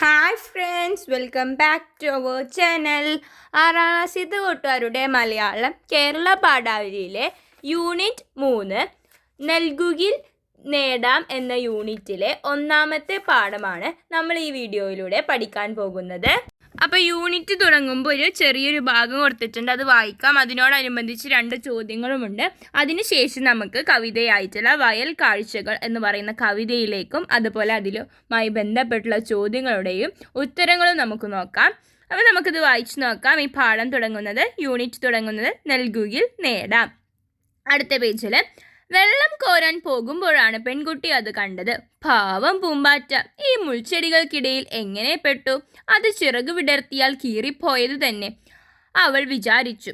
Hi friends welcome back to our channel ആറാം ക്ലാസ്സിത്തെ കൂട്ടുകാരുടെ മലയാളം കേരള പാഠാവലിയിലെ യൂണിറ്റ് മൂന്ന് നൽകുകിൽ നേടാം എന്ന യൂണിറ്റിലെ ഒന്നാമത്തെ പാഠമാണ് നമ്മൾ ഈ വീഡിയോയിലൂടെ പഠിക്കാൻ പോകുന്നത്. അപ്പോൾ യൂണിറ്റ് തുടങ്ങുമ്പോൾ ഒരു ചെറിയൊരു ഭാഗം കൊടുത്തിട്ടുണ്ട്. അത് വായിക്കാം. അതിനോടനുബന്ധിച്ച് രണ്ട് ചോദ്യങ്ങളുമുണ്ട്. അതിനുശേഷം നമുക്ക് കവിതയായിട്ടുള്ള വയൽ കാഴ്ചകൾ എന്ന് പറയുന്ന കവിതയിലേക്കും അതുപോലെ അതിലുമായി ബന്ധപ്പെട്ടുള്ള ചോദ്യങ്ങളുടെയും ഉത്തരങ്ങളും നമുക്ക് നോക്കാം. അപ്പോൾ നമുക്കിത് വായിച്ചു നോക്കാം. ഈ പാഠം തുടങ്ങുന്നത് യൂണിറ്റ് തുടങ്ങുന്നത് നൽകുകിൽ നേടാം. അടുത്ത പേജിൽ വെള്ളം കോരാൻ പോകുമ്പോഴാണ് പെൺകുട്ടി അത് കണ്ടത്. പാവം പൂമ്പാറ്റ ഈ മുൾച്ചെടികൾക്കിടയിൽ എങ്ങനെ പെട്ടു? അത് ചിറകു വിടർത്തിയാൽ കീറിപ്പോയത് തന്നെ. അവൾ വിചാരിച്ചു.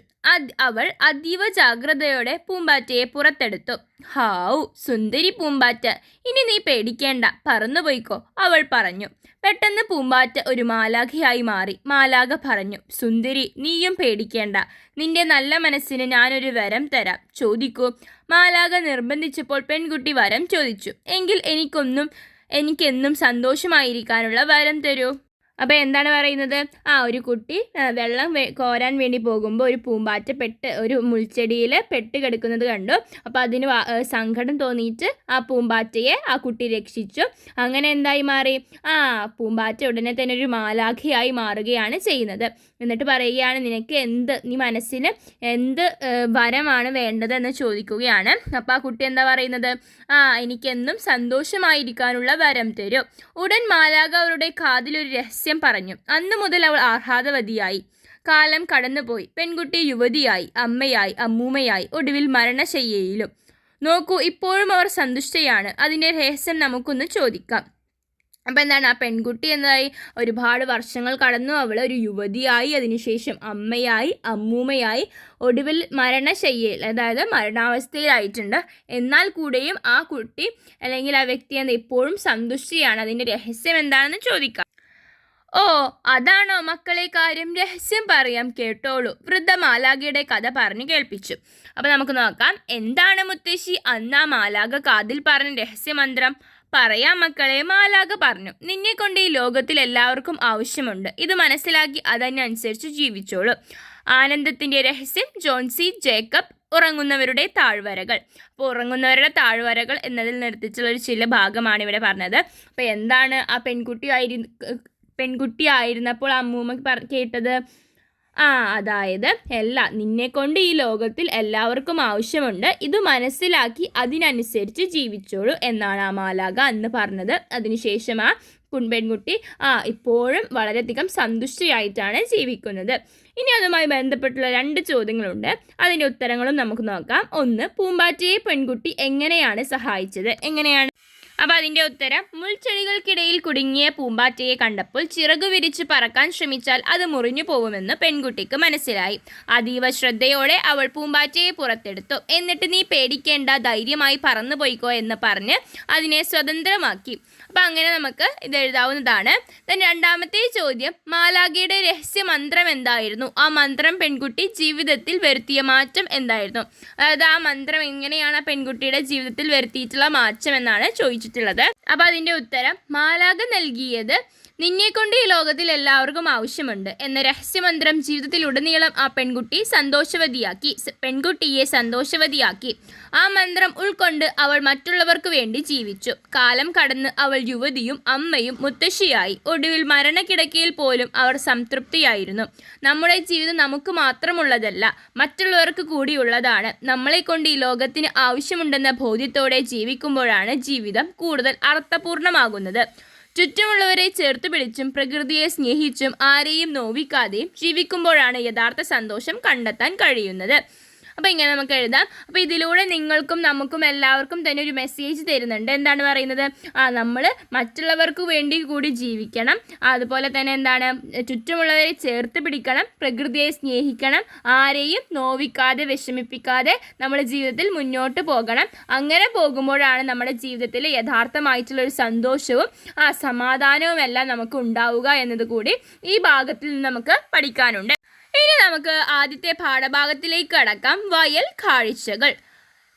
അവൾ അതീവ ജാഗ്രതയോടെ പൂമ്പാറ്റയെ പുറത്തെടുത്തു. ഹാവു സുന്ദരി പൂമ്പാറ്റ. ഇനി നീ പേടിക്കേണ്ട. പറന്നുപോയിക്കോ അവൾ പറഞ്ഞു. പെട്ടെന്ന് പൂമ്പാറ്റ ഒരു മാലാഖയായി മാറി. മാലാഖ പറഞ്ഞു സുന്ദരി നീയും പേടിക്കേണ്ട. നിന്റെ നല്ല മനസ്സിന് ഞാനൊരു വരം തരാം. ചോദിക്കൂ. മാലാഖ നിർബന്ധിച്ചപ്പോൾ പെൺകുട്ടി വരം ചോദിച്ചു. എങ്കിൽ എനിക്കൊന്നും എനിക്കെന്നും സന്തോഷമായിരിക്കാനുള്ള വരം തരൂ. അപ്പോൾ എന്താണ് പറയുന്നത്? ആ ഒരു കുട്ടി വെള്ളം കോരാൻ വേണ്ടി പോകുമ്പോൾ ഒരു പൂമ്പാറ്റ പെട്ട് ഒരു മുൾച്ചെടിയിൽ പെട്ട് കിടക്കുന്നത് കണ്ടു. അപ്പോൾ അതിന് സങ്കടം തോന്നിയിട്ട് ആ പൂമ്പാറ്റയെ ആ കുട്ടി രക്ഷിച്ചു. അങ്ങനെ എന്തായി മാറി? ആ പൂമ്പാറ്റ ഉടനെ തന്നെ ഒരു മാലാഖയായി മാറുകയാണ് ചെയ്യുന്നത്. എന്നിട്ട് പറയുകയാണ് നിനക്ക് എന്ത് നീ മനസ്സിന് എന്ത് വരമാണ് വേണ്ടതെന്ന് ചോദിക്കുകയാണ്. അപ്പോൾ ആ കുട്ടി എന്താ പറയുന്നത്? ആ എനിക്കെന്നും സന്തോഷമായിരിക്കാനുള്ള വരം തരും. ഉടൻ മാലാഖ അവരുടെ കാതിലൊരു രഹസ്യം പറഞ്ഞു. അന്നു മുതൽ അവൾ ആഹ്ലാദവതിയായി. കാലം കടന്നുപോയി. പെൺകുട്ടി യുവതിയായി അമ്മയായി അമ്മൂമ്മയായി ഒടുവിൽ മരണശയ്യയിലും. നോക്കൂ ഇപ്പോഴും അവർ സന്തുഷ്ടയാണ്. അതിന്റെ രഹസ്യം നമുക്കൊന്ന് ചോദിക്കാം. അപ്പം എന്താണ്? ആ പെൺകുട്ടി എന്നതായി ഒരുപാട് വർഷങ്ങൾ കടന്നു. അവൾ ഒരു യുവതിയായി. അതിനുശേഷം അമ്മയായി അമ്മൂമ്മയായി ഒടുവിൽ മരണശയ്യയിൽ അതായത് മരണാവസ്ഥയിലായിട്ടുണ്ട്. എന്നാൽ കൂടെയും ആ കുട്ടി അല്ലെങ്കിൽ ആ വ്യക്തി എന്ന് ഇപ്പോഴും സന്തുഷ്ടിയാണ്. അതിന്റെ രഹസ്യം എന്താണെന്ന് ചോദിക്കാം. ഓ അതാണോ മക്കളെ കാര്യം? രഹസ്യം പറയാം കേട്ടോളൂ. വൃദ്ധ മാലാഖയുടെ കഥ പറഞ്ഞു കേൾപ്പിച്ചു. അപ്പോൾ നമുക്ക് നോക്കാം. എന്താണ് മുത്തശ്ശി? അന്ന് മാലാഖ കാതിൽ പറഞ്ഞ രഹസ്യമന്ത്രം. പറയാം മക്കളെ മാലാഖ പറഞ്ഞു. നിന്നെ കൊണ്ട് ഈ ലോകത്തിൽ എല്ലാവർക്കും ആവശ്യമുണ്ട്. ഇത് മനസ്സിലാക്കി അതനുസരിച്ച് ജീവിച്ചോളൂ. ആനന്ദത്തിന്റെ രഹസ്യം ജോൺസി ജേക്കബ് ഉറങ്ങുന്നവരുടെ താഴ്വരകൾ. അപ്പോൾ ഉറങ്ങുന്നവരുടെ താഴ്വരകൾ എന്നതിൽ നിർത്തിച്ചുള്ള ഒരു ചില ഭാഗമാണ് ഇവിടെ പറഞ്ഞത്. അപ്പോൾ എന്താണ് ആ പെൺകുട്ടി ആയിരു പെൺകുട്ടി ആയിരുന്നപ്പോൾ അമ്മൂമ്മ കേട്ടത്. ആ അതായത് എല്ലാ നിന്നെക്കൊണ്ട് ഈ ലോകത്തിൽ എല്ലാവർക്കും ആവശ്യമുണ്ട്. ഇത് മനസ്സിലാക്കി അതിനനുസരിച്ച് ജീവിച്ചോളൂ എന്നാണ് ആ മാലാക അന്ന് പറഞ്ഞത്. അതിനുശേഷം ആ പെൺകുട്ടി ആ ഇപ്പോഴും വളരെയധികം സന്തുഷ്ടയായിട്ടാണ് ജീവിക്കുന്നത്. ഇനി അതുമായി ബന്ധപ്പെട്ടുള്ള രണ്ട് ചോദ്യങ്ങളുണ്ട്. അതിന്റെ ഉത്തരങ്ങളും നമുക്ക് നോക്കാം. ഒന്ന് പൂമ്പാറ്റയെ പെൺകുട്ടി എങ്ങനെയാണ് സഹായിച്ചത്? എങ്ങനെയാണ്? അപ്പോൾ അതിന്റെ ഉത്തരം മുൾച്ചെടികൾക്കിടയിൽ കുടുങ്ങിയ പൂമ്പാറ്റയെ കണ്ടപ്പോൾ ചിറകു വിരിച്ച് പറക്കാൻ ശ്രമിച്ചാൽ അത് മുറിഞ്ഞു പോകുമെന്ന് പെൺകുട്ടിക്ക് മനസ്സിലായി. അതീവ ശ്രദ്ധയോടെ അവൾ പൂമ്പാറ്റയെ പുറത്തെടുത്തു. എന്നിട്ട് നീ പേടിക്കേണ്ട ധൈര്യമായി പറന്നു പോയിക്കോ എന്ന് പറഞ്ഞ് അതിനെ സ്വതന്ത്രമാക്കി. അപ്പം അങ്ങനെ നമുക്ക് ഇത് എഴുതാവുന്നതാണ്. രണ്ടാമത്തെ ചോദ്യം മാലാഖയുടെ രഹസ്യ മന്ത്രം എന്തായിരുന്നു ആ മന്ത്രം പെൺകുട്ടി ജീവിതത്തിൽ വരുത്തിയ മാറ്റം എന്തായിരുന്നു? അതായത് ആ മന്ത്രം എങ്ങനെയാണ് പെൺകുട്ടിയുടെ ജീവിതത്തിൽ വരുത്തിയിട്ടുള്ള മാറ്റം എന്നാണ് ചോദിച്ചിട്ടുള്ളത്. അപ്പോൾ അതിന്റെ ഉത്തരം മാലാഖ നൽകിയത് നിന്നെ കൊണ്ട് ഈ ലോകത്തിൽ എല്ലാവർക്കും ആവശ്യമുണ്ട് എന്ന രഹസ്യമന്ത്രം ജീവിതത്തിലുടനീളം ആ പെൺകുട്ടി സന്തോഷവതിയാക്കി പെൺകുട്ടിയെ സന്തോഷവതിയാക്കി. ആ മന്ത്രം ഉൾക്കൊണ്ട് അവൾ മറ്റുള്ളവർക്ക് വേണ്ടി ജീവിച്ചു. കാലം കടന്ന് അവൾ യുവതിയും അമ്മയും മുത്തശ്ശിയായി. ഒടുവിൽ മരണക്കിടക്കയിൽ പോലും അവർ സംതൃപ്തിയായിരുന്നു. നമ്മുടെ ജീവിതം നമുക്ക് മാത്രമുള്ളതല്ല മറ്റുള്ളവർക്ക് കൂടിയുള്ളതാണ്. നമ്മളെക്കൊണ്ട് ഈ ലോകത്തിന് ആവശ്യമുണ്ടെന്ന ബോധ്യത്തോടെ ജീവിക്കുമ്പോഴാണ് ജീവിതം കൂടുതൽ അർത്ഥപൂർണമാകുന്നത്. ചുറ്റുമുള്ളവരെ ചേർത്ത് പിടിച്ചും പ്രകൃതിയെ സ്നേഹിച്ചും ആരെയും നോവിക്കാതെയും ജീവിക്കുമ്പോഴാണ് യഥാർത്ഥ സന്തോഷം കണ്ടെത്താൻ കഴിയുന്നത്. അപ്പോൾ ഇങ്ങനെ നമുക്ക് എഴുതാം. അപ്പോൾ ഇതിലൂടെ നിങ്ങൾക്കും നമുക്കും എല്ലാവർക്കും തന്നെ ഒരു മെസ്സേജ് തരുന്നുണ്ട്. എന്താണ് പറയുന്നത്? ആ നമ്മൾ മറ്റുള്ളവർക്ക് വേണ്ടി കൂടി ജീവിക്കണം. അതുപോലെ തന്നെ എന്താണ്? ചുറ്റുമുള്ളവരെ ചേർത്ത് പിടിക്കണം. പ്രകൃതിയെ സ്നേഹിക്കണം. ആരെയും നോവിക്കാതെ വിഷമിപ്പിക്കാതെ നമ്മുടെ ജീവിതത്തിൽ മുന്നോട്ട് പോകണം. അങ്ങനെ പോകുമ്പോഴാണ് നമ്മുടെ ജീവിതത്തിൽ യഥാർത്ഥമായിട്ടുള്ള ഒരു സന്തോഷവും ആ സമാധാനവും എല്ലാം നമുക്ക് ഉണ്ടാവുക എന്നത് കൂടി ഈ ഭാഗത്തിൽ നിന്ന് നമുക്ക് പഠിക്കാനുണ്ട്. ഇനി നമുക്ക് ആദ്യത്തെ പാഠഭാഗത്തിലേക്ക് കടക്കാം. വയൽ കാഴ്ചകൾ.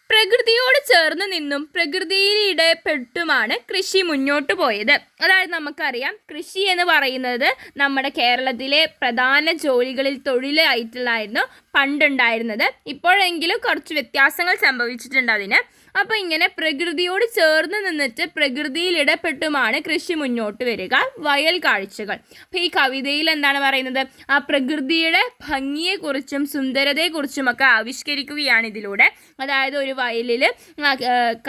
പ്രകൃതിയോട് ചേർന്ന് നിന്നും പ്രകൃതിയിലിടപെട്ടുമാണ് കൃഷി മുന്നോട്ട് പോയത്. അതായത് നമുക്കറിയാം കൃഷി എന്ന് പറയുന്നത് നമ്മുടെ കേരളത്തിലെ പ്രധാന ജോലികളിൽ തൊഴിലായിട്ടുള്ളായിരുന്നു പണ്ടുണ്ടായിരുന്നത്. ഇപ്പോഴെങ്കിലും കുറച്ച് വ്യത്യാസങ്ങൾ സംഭവിച്ചിട്ടുണ്ട് അതിന്. അപ്പോൾ ഇങ്ങനെ പ്രകൃതിയോട് ചേർന്ന് നിന്നിട്ട് പ്രകൃതിയിൽ ഇടപെട്ടുമാണ് കൃഷി മുന്നോട്ട് വരിക വയൽ കാഴ്ചകൾ. അപ്പോൾ ഈ കവിതയിൽ എന്താണ് പറയുന്നത്? ആ പ്രകൃതിയുടെ ഭംഗിയെക്കുറിച്ചും സുന്ദരതയെക്കുറിച്ചുമൊക്കെ ആവിഷ്കരിക്കുകയാണ് ഇതിലൂടെ. അതായത് ഒരു വയലിൽ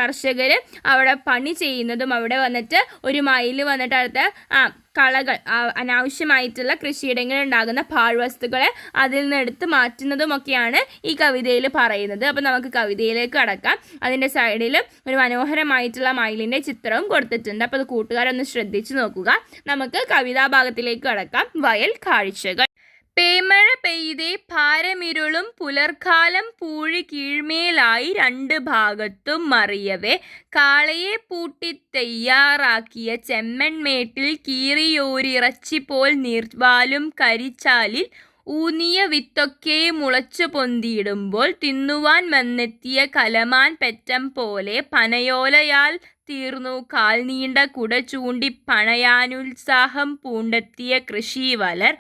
കർഷകർ അവിടെ പണി ചെയ്യുന്നതും അവിടെ വന്നിട്ട് ഒരു മയിൽ വന്നിട്ട് അടുത്ത് ആ കളകൾ അനാവശ്യമായിട്ടുള്ള കൃഷിയിടങ്ങളിൽ ഉണ്ടാകുന്ന പാഴ്വസ്തുക്കളെ അതിൽ നിന്ന് എടുത്ത് മാറ്റുന്നതുമൊക്കെയാണ് ഈ കവിതയിൽ പറയുന്നത്. അപ്പോൾ നമുക്ക് കവിതയിലേക്ക് കടക്കാം. അതിന്റെ സൈഡിൽ ഒരു മനോഹരമായിട്ടുള്ള മയിലിന്റെ ചിത്രവും കൊടുത്തിട്ടുണ്ട്. അപ്പോൾ അത് കൂട്ടുകാരൊന്ന് ശ്രദ്ധിച്ചു നോക്കുക. നമുക്ക് കവിതാഭാഗത്തിലേക്ക് കടക്കാം. വയൽ കാഴ്ചകൾ. പേമഴ പെയ്തേ ഭാരമിരുളും പുലർക്കാലം പൂഴി കീഴ്മേലായി രണ്ട് ഭാഗത്തും മറിയവേ. കാളയെ പൂട്ടി തയ്യാറാക്കിയ ചെമ്മൺമേട്ടിൽ കീറിയോരിറച്ചി പോൽ നീർവാലും കരിച്ചാലിൽ ഊന്നിയ വിത്തൊക്കെ മുളച്ചു പൊന്തിയിടുമ്പോൾ തിന്നുവാൻ വന്നെത്തിയ കലമാൻ പെറ്റം പോലെ പനയോലയാൽ തീർന്നു. കാൽ നീണ്ട കുട ചൂണ്ടി പണയാനുത്സാഹം പൂണ്ടെത്തിയ കൃഷിവലർ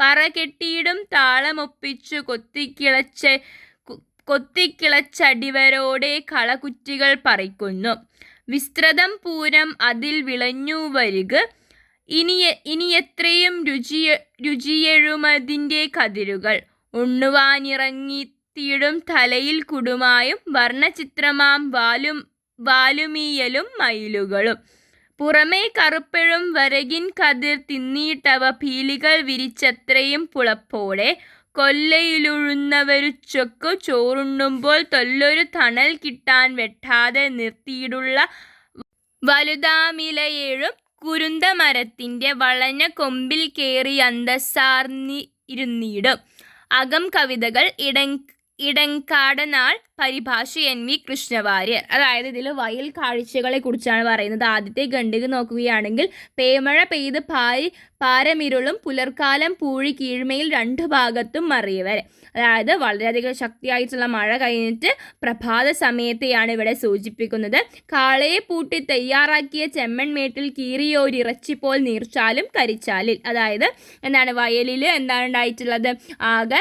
പറകെട്ടിയിടും താളമൊപ്പിച്ചു കൊത്തിക്കിളച്ച് കൊത്തിക്കിളച്ചടിവരോടെ കളകുറ്റികൾ പറിക്കുന്നു. വിസ്തൃതം പൂരം അതിൽ വിളഞ്ഞു വരിക. ഇനി ഇനി എത്രയും രുചിയ രുചിയെഴുമതിന്റെ കതിരുകൾ. ഉണ്ണുവാനിറങ്ങിത്തിയിടും തലയിൽ കുടുമായും വർണചിത്രമാം വാലും വാലുമീയലും മയിലുകളും. പുറമേ കറുപ്പഴും വരകിൻ കതിർ തിന്നിയിട്ടവ പീലികൾ വിരിച്ചത്രയും പുളപ്പോടെ കൊല്ലയിലുഴുന്നവരുച്ചൊക്കു ചോറുണ്ണുമ്പോൾ തൊല്ലൊരു തണൽ കിട്ടാൻ വെട്ടാതെ നിർത്തിയിടുള്ള വലുതാമിലയേഴും കുരുന്തമരത്തിന്റെ വളഞ്ഞ കൊമ്പിൽ കയറി അന്തസ്സാർന്നി ഇരുന്നിടും അകം കവിതകൾ ഇടങ് ഇടങ്കാടനാൾ പരിഭാഷ എൻ വി കൃഷ്ണവാര്യർ. അതായത് ഇതിൽ വയൽ കാഴ്ചകളെ കുറിച്ചാണ് പറയുന്നത്. ആദ്യത്തെ ഖണ്ഡിക നോക്കുകയാണെങ്കിൽ പേമഴ പെയ്ത് പാരി പാരമിരുളും പുലർക്കാലം പൂഴി കീഴ്മയിൽ രണ്ടു ഭാഗത്തും മറിയവരെ അതായത് വളരെയധികം ശക്തിയായിട്ടുള്ള മഴ കഴിഞ്ഞിട്ട് പ്രഭാത സമയത്തെയാണ് ഇവിടെ സൂചിപ്പിക്കുന്നത്. കാളയെ പൂട്ടി തയ്യാറാക്കിയ ചെമ്മൺമേട്ടിൽ കീറിയോരിറച്ചിപ്പോൾ നീർച്ചാലും കരിച്ചാലിൽ. അതായത് എന്താണ് വയലിൽ എന്താണ് ഉണ്ടായിട്ടുള്ളത്? ആകെ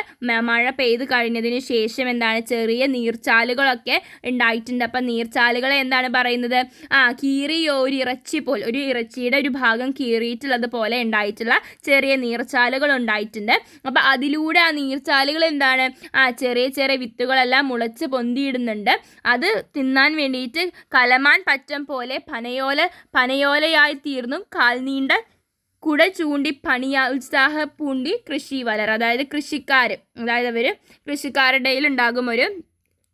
മഴ പെയ്ത് കഴിഞ്ഞതിന് ശേഷം എന്താണ് ചെറിയ നീർച്ചാലുകളൊക്കെ ഉണ്ടായിട്ടുണ്ട്. അപ്പം നീർച്ചാലുകളെ എന്താണ് പറയുന്നത്? ആ കീറിയോരി ഇറച്ചി പോലെ ഒരു ഇറച്ചിയുടെ ഒരു ഭാഗം കീറിയിട്ടുള്ളത് പോലെ ഉണ്ടായിട്ടുള്ള ചെറിയ നീർച്ചാലുകൾ ഉണ്ടായിട്ടുണ്ട്. അപ്പം അതിലൂടെ ആ നീർച്ചാലുകൾ എന്താണ്? ആ ചെറിയ ചെറിയ വിത്തുകളെല്ലാം മുളച്ച് പൊന്തിയിടുന്നുണ്ട്. അത് തിന്നാൻ വേണ്ടിയിട്ട് കലമാൻ പറ്റം പോലെ പനയോല പനയോലയായി തീർന്നും. കാൽ നീണ്ട കുട ചൂണ്ടി പണിയാ ഉത്സാഹ പൂണ്ടി കൃഷി വലർ. അതായത് കൃഷിക്കാർ അതായത് അവർ കൃഷിക്കാരുടെ ഉണ്ടാകും ഒരു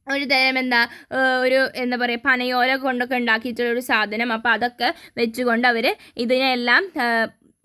ഒരു തരം എന്താ ഒരു എന്താ പറയുക പനയോല കൊണ്ടൊക്കെ ഉണ്ടാക്കിയിട്ടുള്ളൊരു സാധനം. അപ്പോൾ അതൊക്കെ വെച്ചുകൊണ്ട് അവർ ഇതിനെല്ലാം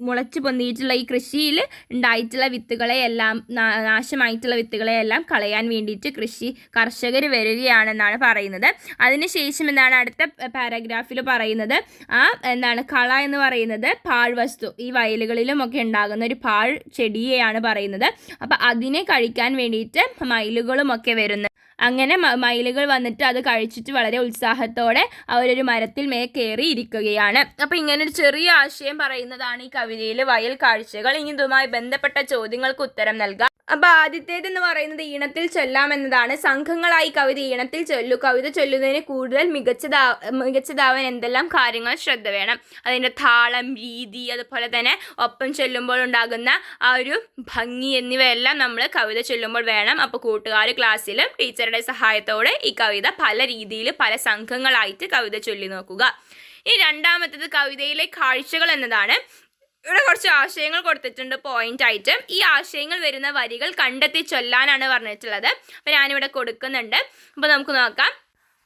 മുളച്ച് പൊന്തിയിട്ടുള്ള ഈ കൃഷിയിൽ ഉണ്ടായിട്ടുള്ള വിത്തുകളെ എല്ലാം നാ- നാശമായിട്ടുള്ള വിത്തുകളെ എല്ലാം കളയാൻ വേണ്ടിയിട്ട് കൃഷി കർഷകർ വരികയാണെന്നാണ് പറയുന്നത്. അതിനുശേഷം എന്താണ് അടുത്ത പാരഗ്രാഫിൽ പറയുന്നത്? ആ എന്താണ് കള എന്ന് പറയുന്നത് പാഴ്വസ്തു ഈ വയലുകളിലും ഒക്കെ ഉണ്ടാകുന്ന ഒരു പാഴ് ചെടിയെയാണ് പറയുന്നത്. അപ്പം അതിനെ കഴിക്കാൻ വേണ്ടിയിട്ട് മയിലുകളും ഒക്കെ വരുന്നു അങ്ങനെ മയിലുകൾ വന്നിട്ട് അത് കഴിച്ചിട്ട് വളരെ ഉത്സാഹത്തോടെ അവരൊരു മരത്തിൽ മേ കയറി ഇരിക്കുകയാണ്. അപ്പോൾ ഇങ്ങനെ ഒരു ചെറിയ ആശയം പറയുന്നതാണ് ഈ കവിതയിൽ വയൽ കാഴ്ചകൾ. ഇനി ഇതുമായി ബന്ധപ്പെട്ട ചോദ്യങ്ങൾക്ക് ഉത്തരം നൽകാം. അപ്പൊ ആദ്യത്തേതെന്ന് പറയുന്നത് ഈണത്തിൽ ചൊല്ലാം എന്നതാണ്. സംഘങ്ങളായി കവിത ഈണത്തിൽ ചൊല്ലു. കവിത ചൊല്ലുന്നതിന് കൂടുതൽ മികച്ചതാ മികച്ചതാവാൻ എന്തെല്ലാം കാര്യങ്ങൾ ശ്രദ്ധ വേണം. അതിന്റെ താളം രീതി അതുപോലെ തന്നെ ഒപ്പം ചൊല്ലുമ്പോൾ ഉണ്ടാകുന്ന ആ ഒരു ഭംഗി എന്നിവയെല്ലാം നമ്മൾ കവിത ചൊല്ലുമ്പോൾ വേണം. അപ്പോൾ കൂട്ടുകാർ ക്ലാസ്സിൽ ടീച്ചറുടെ സഹായത്തോടെ ഈ കവിത പല രീതിയിൽ പല സംഘങ്ങളായിട്ട് കവിത ചൊല്ലി നോക്കുക. ഈ രണ്ടാമത്തത് കവിതയിലെ കാഴ്ചകൾ എന്നതാണ്. ഇവിടെ കുറച്ച് ആശയങ്ങൾ കൊടുത്തിട്ടുണ്ട് പോയിന്റ് ആയിട്ട്. ഈ ആശയങ്ങൾ വരുന്ന വരികൾ കണ്ടെത്തി ചൊല്ലാനാണ് പറഞ്ഞിട്ടുള്ളത്. അപ്പോൾ ഞാനിവിടെ കൊടുക്കുന്നുണ്ട്. അപ്പോൾ നമുക്ക് നോക്കാം.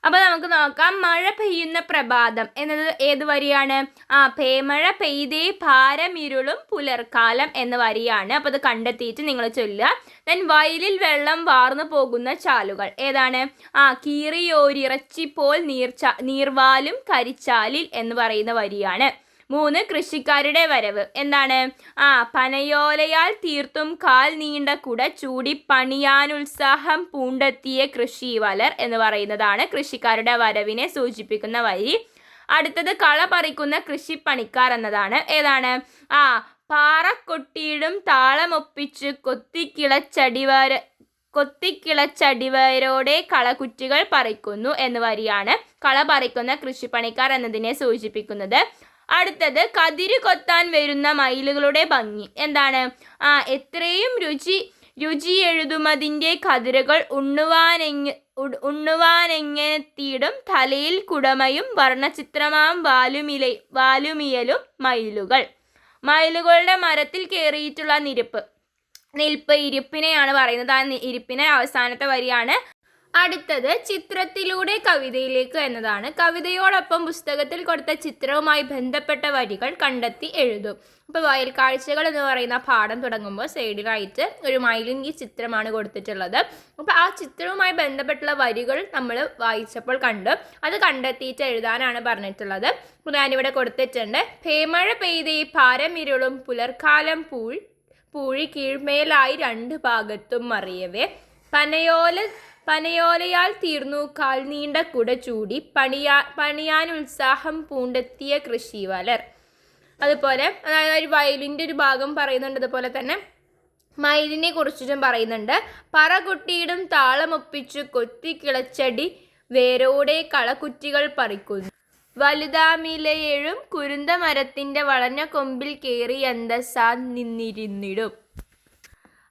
അപ്പോൾ നമുക്ക് നോക്കാം. മഴ പെയ്യുന്ന പ്രഭാതം എന്നത് ഏത് വരിയാണ്? ആ പേമഴ പെയ്തേ ഭാരമിരുളും പുലർക്കാലം എന്ന വരിയാണ്. അപ്പോൾ അത് കണ്ടെത്തിയിട്ട് നിങ്ങൾ ചൊല്ലുക. ദെൻ വയലിൽ വെള്ളം വാർന്നു പോകുന്ന ചാലുകൾ ഏതാണ്? ആ കീറിയോരിറച്ചിപ്പോൾ നീർച്ച നീർവാലും കരിച്ചാലിൽ എന്ന് പറയുന്ന വരിയാണ്. മൂന്ന് കൃഷിക്കാരുടെ വരവ് എന്താണ്? ആ പനയോലയാൽ തീർത്തും കാൽ നീണ്ട കുട ചൂടി പണിയാനുത്സാഹം പൂണ്ടെത്തിയ കൃഷി വലർ എന്ന് പറയുന്നതാണ് കൃഷിക്കാരുടെ വരവിനെ സൂചിപ്പിക്കുന്ന വരി. അടുത്തത് കള പറിക്കുന്ന കൃഷിപ്പണിക്കാർ എന്നതാണ്. ഏതാണ്? ആ പാറക്കൊട്ടിയിടും താളമൊപ്പിച്ച് കൊത്തിക്കിളച്ചടിവാര കൊത്തിക്കിളച്ചടിവരോടെ കളകുറ്റികൾ പറിക്കുന്നു എന്ന് വരിയാണ് കള പറിക്കുന്ന കൃഷിപ്പണിക്കാർ എന്നതിനെ സൂചിപ്പിക്കുന്നത്. അടുത്തത് കതിര് കൊത്താൻ വരുന്ന മയിലുകളുടെ ഭംഗി. എന്താണ്? ആ എത്രയും രുചി രുചി എഴുതുമതിന്റെ കതിരുകൾ ഉണ്ണുവാനെങ്ങ ഉണ്ണുവാനെങ്ങനെത്തിയിടും. തലയിൽ കുടമയും വർണചിത്രമാം വാലുമില വാലുമിയലും മയിലുകൾ. മയിലുകളുടെ മരത്തിൽ കയറിയിട്ടുള്ള നിരപ്പ്. നിൽപ്പ് ഇരിപ്പിനെയാണ് പറയുന്നത്. ആ ഇരിപ്പിനെ അവസാനത്തെ വരിയാണ് അടുത്തത് ചിത്രത്തിലൂടെ കവിതയിലേക്ക് എന്നതാണ്. കവിതയോടൊപ്പം പുസ്തകത്തിൽ കൊടുത്ത ചിത്രവുമായി ബന്ധപ്പെട്ട വരികൾ കണ്ടെത്തി എഴുതും. ഇപ്പോൾ വയൽ കാഴ്ചകൾ എന്ന് പറയുന്ന പാഠം തുടങ്ങുമ്പോൾ സൈഡിലായിട്ട് ഒരു മയിലിന്റെ ചിത്രമാണ് കൊടുത്തിട്ടുള്ളത്. അപ്പോൾ ആ ചിത്രവുമായി ബന്ധപ്പെട്ടുള്ള വരികൾ നമ്മൾ വായിച്ചപ്പോൾ കണ്ടു. അത് കണ്ടെത്തിയിട്ട് എഴുതാനാണ് പറഞ്ഞിട്ടുള്ളത്. അപ്പോൾ ഞാനിവിടെ കൊടുത്തിട്ടുണ്ട്. പേമഴ പെയ്തേ പാരമിരുളും പുലർക്കാലം പൂൾ പൂഴി കീഴ്മേലായി രണ്ട് ഭാഗത്തും മറിയവേ. പനയോല പനയോലയാൽ തീർന്നു കാൽ നീണ്ട കുട ചൂടി പണിയാ ഉത്സാഹം പൂണ്ടെത്തിയ കൃഷിവലർ അതുപോലെ അതായത് ഒരു വയലിന്റെ ഒരു ഭാഗം പറയുന്നുണ്ട് അതുപോലെ തന്നെ മയിലിനെ കുറിച്ചിട്ടും പറയുന്നുണ്ട്. പറ കുട്ടിയിടും താളമൊപ്പിച്ച് കൊത്തി കിളച്ചടി വേരോടെ കളക്കുറ്റികൾ പറിക്കുന്നു. വലുതാമിലയേഴും കുരുന്ത മരത്തിന്റെ വളഞ്ഞ കൊമ്പിൽ കയറി അന്തസാ നിന്നിരുന്നിടും.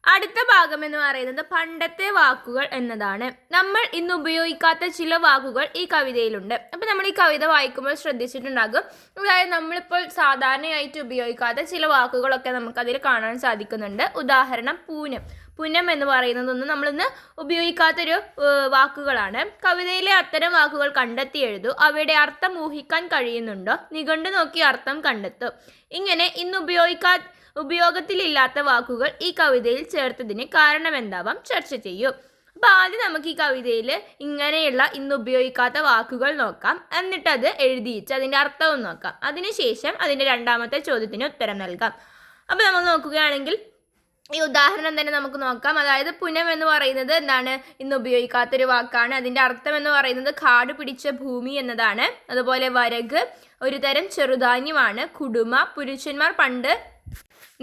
അടുത്ത ഭാഗം എന്ന് പറയുന്നത് പണ്ടത്തെ വാക്കുകൾ എന്നതാണ്. നമ്മൾ ഇന്ന് ഉപയോഗിക്കാത്ത ചില വാക്കുകൾ ഈ കവിതയിലുണ്ട്. അപ്പം നമ്മൾ ഈ കവിത വായിക്കുമ്പോൾ ശ്രദ്ധിച്ചിട്ടുണ്ടാകും. അതായത് നമ്മളിപ്പോൾ സാധാരണയായിട്ട് ഉപയോഗിക്കാത്ത ചില വാക്കുകളൊക്കെ നമുക്ക് അതിൽ കാണാൻ സാധിക്കുന്നുണ്ട്. ഉദാഹരണം പൂനം. പുനം എന്ന് പറയുന്നതൊന്നും നമ്മളിന്ന് ഉപയോഗിക്കാത്തൊരു വാക്കുകളാണ്. കവിതയിലെ അത്തരം വാക്കുകൾ കണ്ടെത്തി എഴുതൂ. അവയുടെ അർത്ഥം ഊഹിക്കാൻ കഴിയുന്നുണ്ടോ? നിഘണ്ടു നോക്കി അർത്ഥം കണ്ടെത്തും. ഇങ്ങനെ ഇന്ന് ഉപയോഗിക്കാ ഉപയോഗത്തിലില്ലാത്ത വാക്കുകൾ ഈ കവിതയിൽ ചേർത്തതിന് കാരണമെന്താവാം? ചർച്ച ചെയ്യൂ. അപ്പോൾ ആദ്യം നമുക്ക് ഈ കവിതയിൽ ഇങ്ങനെയുള്ള ഇന്ന് ഉപയോഗിക്കാത്ത വാക്കുകൾ നോക്കാം. എന്നിട്ട് അത് എഴുതിയിട്ട് അതിന്റെ അർത്ഥവും നോക്കാം. അതിനുശേഷം അതിന്റെ രണ്ടാമത്തെ ചോദ്യത്തിന് ഉത്തരം നൽകാം. അപ്പോൾ നമ്മൾ നോക്കുകയാണെങ്കിൽ ഈ ഉദാഹരണം തന്നെ നമുക്ക് നോക്കാം. അതായത് പുനം എന്ന് പറയുന്നത് എന്താണ്? ഇന്ന് ഉപയോഗിക്കാത്തൊരു വാക്കാണ്. അതിന്റെ അർത്ഥം എന്ന് പറയുന്നത് കാട് പിടിച്ച ഭൂമി എന്നതാണ്. അതുപോലെ വരക് ഒരു തരം ചെറുധാന്യമാണ്. കുടുമ പുരുഷന്മാർ പണ്ട്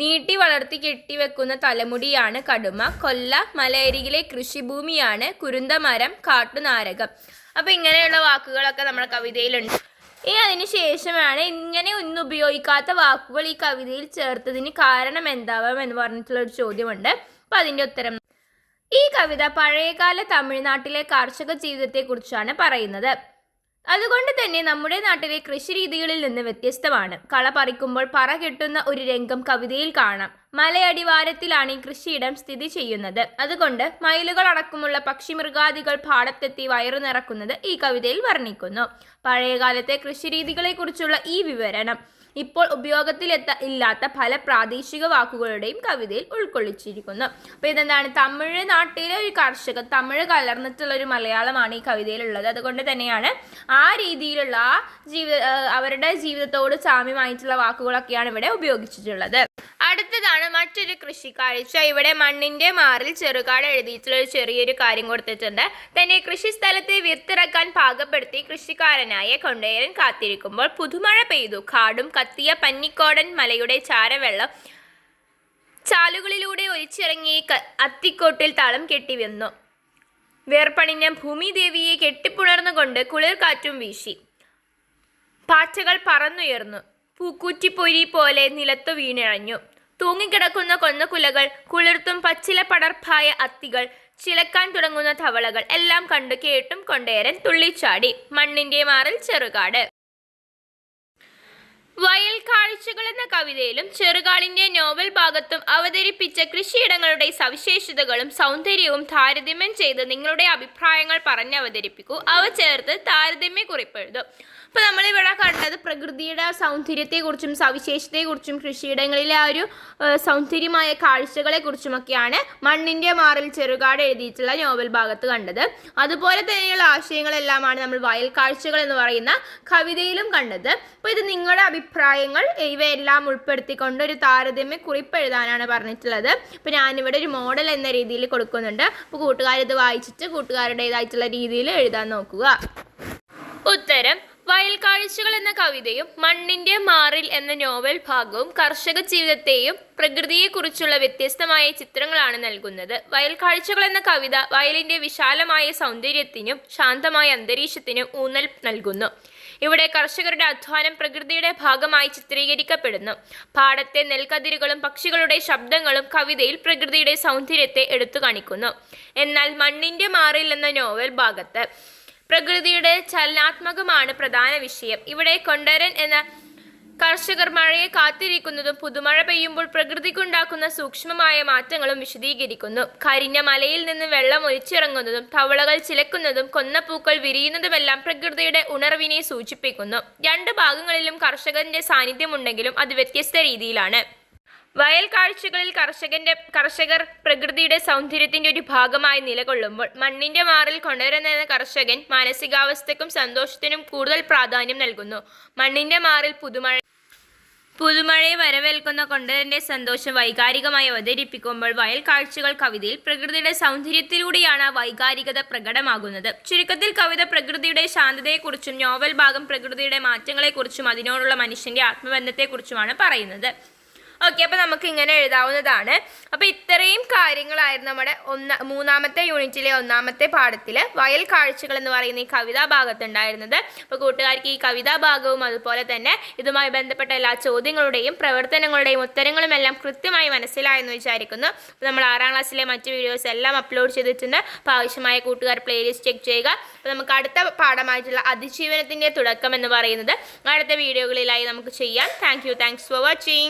നീട്ടി വളർത്തി കെട്ടിവെക്കുന്ന തലമുടിയാണ് കടുമ. കൊല്ല മലയരികിലെ കൃഷിഭൂമിയാണ് കുരുന്തമരം കാട്ടുനാരകം. അപ്പോൾ ഇങ്ങനെയുള്ള വാക്കുകളൊക്കെ നമ്മുടെ കവിതയിലുണ്ട്. ഈ അതിന് ശേഷമാണ് ഇങ്ങനെ ഒന്നും ഉപയോഗിക്കാത്ത വാക്കുകൾ ഈ കവിതയിൽ ചേർത്തതിന് കാരണം എന്താവാം എന്ന് പറഞ്ഞിട്ടുള്ള ഒരു ചോദ്യമുണ്ട്. അപ്പോൾ അതിന്റെ ഉത്തരം. ഈ കവിത പഴയകാല തമിഴ്നാട്ടിലെ കാർഷിക ജീവിതത്തെക്കുറിച്ചാണ് പറയുന്നത്. അതുകൊണ്ട് തന്നെ നമ്മുടെ നാട്ടിലെ കൃഷി രീതികളിൽ നിന്ന് വ്യത്യസ്തമാണ്. കള പറിക്കുമ്പോൾ പറ കെട്ടുന്ന ഒരു രംഗം കവിതയിൽ കാണാം. മലയടിവാരത്തിലാണ് ഈ കൃഷിയിടം സ്ഥിതി ചെയ്യുന്നത്. അതുകൊണ്ട് മയിലുകൾ അടക്കമുള്ള പക്ഷിമൃഗാദികൾ പാടത്തെത്തി വയറു നിറക്കുന്നത് ഈ കവിതയിൽ വർണിക്കുന്നു. പഴയകാലത്തെ കൃഷിരീതികളെക്കുറിച്ചുള്ള ഈ വിവരണം. ഇപ്പോൾ ഉപയോഗത്തിൽ എത്ത ഇല്ലാത്ത പല പ്രാദേശിക വാക്കുകളുടെയും കവിതയിൽ ഉൾക്കൊള്ളിച്ചിരിക്കുന്നു. അപ്പോൾ ഇതെന്താണ്? തമിഴ്നാട്ടിലെ ഒരു കർഷകൻ തമിഴ് കലർന്നിട്ടുള്ള ഒരു മലയാളമാണ് ഈ കവിതയിലുള്ളത്. അതുകൊണ്ട് തന്നെയാണ് ആ രീതിയിലുള്ള ആ ജീവിത അവരുടെ ജീവിതത്തോട് സാമ്യമായിട്ടുള്ള വാക്കുകളൊക്കെയാണ് ഇവിടെ ഉപയോഗിച്ചിട്ടുള്ളത്. അടുത്തതാണ് മറ്റൊരു കൃഷിക്കാഴ്ച. ഇവിടെ മണ്ണിന്റെ മാറിൽ ചെറുകാട് എഴുതിയിട്ടുള്ള ഒരു ചെറിയൊരു കാര്യം കൊടുത്തിട്ടുണ്ട്. തന്റെ കൃഷിസ്ഥലത്തെ വിത്തിറക്കാൻ പാകപ്പെടുത്തി കൃഷിക്കാരനായ കൊണ്ടേരൻ കാത്തിരിക്കുമ്പോൾ പുതുമഴ പെയ്തു. കാടും കത്തിയ പന്നിക്കോടൻ മലയുടെ ചാരവെള്ളം ചാലുകളിലൂടെ ഒലിച്ചിറങ്ങി അത്തിക്കോട്ടിൽ തളം കെട്ടിവന്നു. വേർപണിഞ്ഞ ഭൂമിദേവിയെ കെട്ടിപ്പുണർന്നുകൊണ്ട് കുളിർ കാറ്റും വീശി. പാറ്റകൾ പറന്നുയർന്നു. പൂക്കൂറ്റിപ്പൊരി പോലെ നിലത്തു വീണിഴഞ്ഞു. തൂങ്ങിക്കിടക്കുന്ന കൊന്നക്കുലകൾ കുളിർത്തും പച്ചില പടർപ്പായ അത്തികൾ ചിലക്കാൻ തുടങ്ങുന്ന തവളകൾ എല്ലാം കണ്ടു കേട്ടും കൊണ്ടേരൻ തുള്ളിച്ചാടി. മണ്ണിന്റെ മാറിൽ ചെറുകാട്. വയൽ കാഴ്ചകൾ എന്ന കവിതയിലും ചെറുകാളിന്റെ നോവൽ ഭാഗത്തും അവതരിപ്പിച്ച കൃഷിയിടങ്ങളുടെ സവിശേഷതകളും സൗന്ദര്യവും താരതമ്യം ചെയ്ത് നിങ്ങളുടെ അഭിപ്രായങ്ങൾ പറഞ്ഞവതരിപ്പിക്കൂ അവ ചേർത്ത് താരതമ്യ കുറിപ്പെഴുതും അപ്പോൾ നമ്മളിവിടെ കണ്ടത് പ്രകൃതിയുടെ സൗന്ദര്യത്തെക്കുറിച്ചും സവിശേഷതയെക്കുറിച്ചും കൃഷിയിടങ്ങളിലെ ആ ഒരു സൗന്ദര്യമായ കാഴ്ചകളെക്കുറിച്ചുമൊക്കെയാണ് മണ്ണിന്റെ മാറിൽ ചെറുകാട് എഴുതിയിട്ടുള്ള നോവൽ ഭാഗത്ത് കണ്ടത്. അതുപോലെ തന്നെയുള്ള ആശയങ്ങളെല്ലാമാണ് നമ്മൾ വയൽ കാഴ്ചകൾ എന്ന് പറയുന്ന കവിതയിലും കണ്ടത്. അപ്പോൾ ഇത് നിങ്ങളുടെ അഭിപ്രായങ്ങൾ ഇവയെല്ലാം ഉൾപ്പെടുത്തിക്കൊണ്ട് ഒരു താരതമ്യ കുറിപ്പ് എഴുതാനാണ് പറഞ്ഞിട്ടുള്ളത്. അപ്പോൾ ഞാനിവിടെ ഒരു മോഡൽ എന്ന രീതിയിൽ കൊടുക്കുന്നുണ്ട്. അപ്പോൾ കൂട്ടുകാരിത് വായിച്ചിട്ട് കൂട്ടുകാരുടേതായിട്ടുള്ള രീതിയിൽ എഴുതാൻ നോക്കുക. ഉത്തരം വയൽ കാഴ്ചകൾ എന്ന കവിതയും മണ്ണിന്റെ മാറിൽ എന്ന നോവൽ ഭാഗവും കർഷക ജീവിതത്തെയും പ്രകൃതിയെക്കുറിച്ചുള്ള വ്യത്യസ്തമായ ചിത്രങ്ങളാണ് നൽകുന്നത്. വയൽ കാഴ്ചകൾ എന്ന കവിത വയലിന്റെ വിശാലമായ സൗന്ദര്യത്തിനും ശാന്തമായ അന്തരീക്ഷത്തിനും ഊന്നൽ നൽകുന്നു. ഇവിടെ കർഷകരുടെ അധ്വാനം പ്രകൃതിയുടെ ഭാഗമായി ചിത്രീകരിക്കപ്പെടുന്നു. പാടത്തെ നെൽക്കതിരുകളും പക്ഷികളുടെ ശബ്ദങ്ങളും കവിതയിൽ പ്രകൃതിയുടെ സൗന്ദര്യത്തെ എടുത്തു കാണിക്കുന്നു. എന്നാൽ മണ്ണിന്റെ മാറിൽ എന്ന നോവൽ ഭാഗത്ത് പ്രകൃതിയുടെ ചലനാത്മകമാണ് പ്രധാന വിഷയം. ഇവിടെ കൊണ്ടരൻ എന്ന കർഷകർ മഴയെ കാത്തിരിക്കുന്നതും പുതുമഴ പെയ്യുമ്പോൾ പ്രകൃതിക്കുണ്ടാക്കുന്ന സൂക്ഷ്മമായ മാറ്റങ്ങളും വിശദീകരിക്കുന്നു. കരിഞ്ഞ മലയിൽ നിന്ന് വെള്ളം ഒലിച്ചിറങ്ങുന്നതും തവളകൾ ചിലക്കുന്നതും കൊന്നപ്പൂക്കൾ വിരിയുന്നതുമെല്ലാം പ്രകൃതിയുടെ ഉണർവിനെ സൂചിപ്പിക്കുന്നു. രണ്ട് ഭാഗങ്ങളിലും കർഷകന്റെ സാന്നിധ്യമുണ്ടെങ്കിലും അത് വ്യത്യസ്ത രീതിയിലാണ്. വയൽ കാഴ്ചകളിൽ കർഷകന്റെ കർഷകർ പ്രകൃതിയുടെ സൗന്ദര്യത്തിന്റെ ഒരു ഭാഗമായി നിലകൊള്ളുമ്പോൾ മണ്ണിന്റെ മാറിൽ കൊണ്ടുവരുന്ന കർഷകൻ മാനസികാവസ്ഥയ്ക്കും സന്തോഷത്തിനും കൂടുതൽ പ്രാധാന്യം നൽകുന്നു. മണ്ണിന്റെ മാറിൽ പുതുമഴ പുതുമഴയെ വരവേൽക്കുന്ന കൊണ്ടരന്റെ സന്തോഷം വൈകാരികമായി അവതരിപ്പിക്കുമ്പോൾ വയൽ കാഴ്ചകൾ കവിതയിൽ പ്രകൃതിയുടെ സൗന്ദര്യത്തിലൂടെയാണ് വൈകാരികത പ്രകടമാകുന്നത്. ചുരുക്കത്തിൽ കവിത പ്രകൃതിയുടെ ശാന്തതയെക്കുറിച്ചും നോവൽ ഭാഗം പ്രകൃതിയുടെ മാറ്റങ്ങളെക്കുറിച്ചും അതിനോടുള്ള മനുഷ്യന്റെ ആത്മബന്ധത്തെക്കുറിച്ചുമാണ് പറയുന്നത്. ഓക്കെ അപ്പോൾ നമുക്ക് ഇങ്ങനെ എഴുതാവുന്നതാണ്. അപ്പോൾ ഇത്രയും കാര്യങ്ങളായിരുന്നു നമ്മുടെ ഒന്ന മൂന്നാമത്തെ യൂണിറ്റിലെ ഒന്നാമത്തെ പാഠത്തിൽ വയൽ കാഴ്ചകൾ എന്ന് പറയുന്ന ഈ കവിതാ ഭാഗത്തുണ്ടായിരുന്നത് അപ്പോൾ കൂട്ടുകാർക്ക് ഈ കവിതാ ഭാഗവും അതുപോലെ തന്നെ ഇതുമായി ബന്ധപ്പെട്ട എല്ലാ ചോദ്യങ്ങളുടെയും പ്രവർത്തനങ്ങളുടെയും ഉത്തരങ്ങളും എല്ലാം കൃത്യമായി മനസ്സിലായെന്ന് വിചാരിക്കുന്നു. അപ്പോൾ നമ്മൾ ആറാം ക്ലാസ്സിലെ മറ്റ് വീഡിയോസ് എല്ലാം അപ്ലോഡ് ചെയ്തിട്ടുണ്ട്. അപ്പോൾ ആവശ്യമായ കൂട്ടുകാർ പ്ലേലിസ്റ്റ് ചെക്ക് ചെയ്യുക. അപ്പോൾ നമുക്ക് അടുത്ത പാഠമായിട്ടുള്ള അതിജീവനത്തിന്റെ തുടക്കം എന്ന് പറയുന്നത്. അടുത്ത വീഡിയോകളിലായി നമുക്ക് ചെയ്യാം. Thank you thanks for watching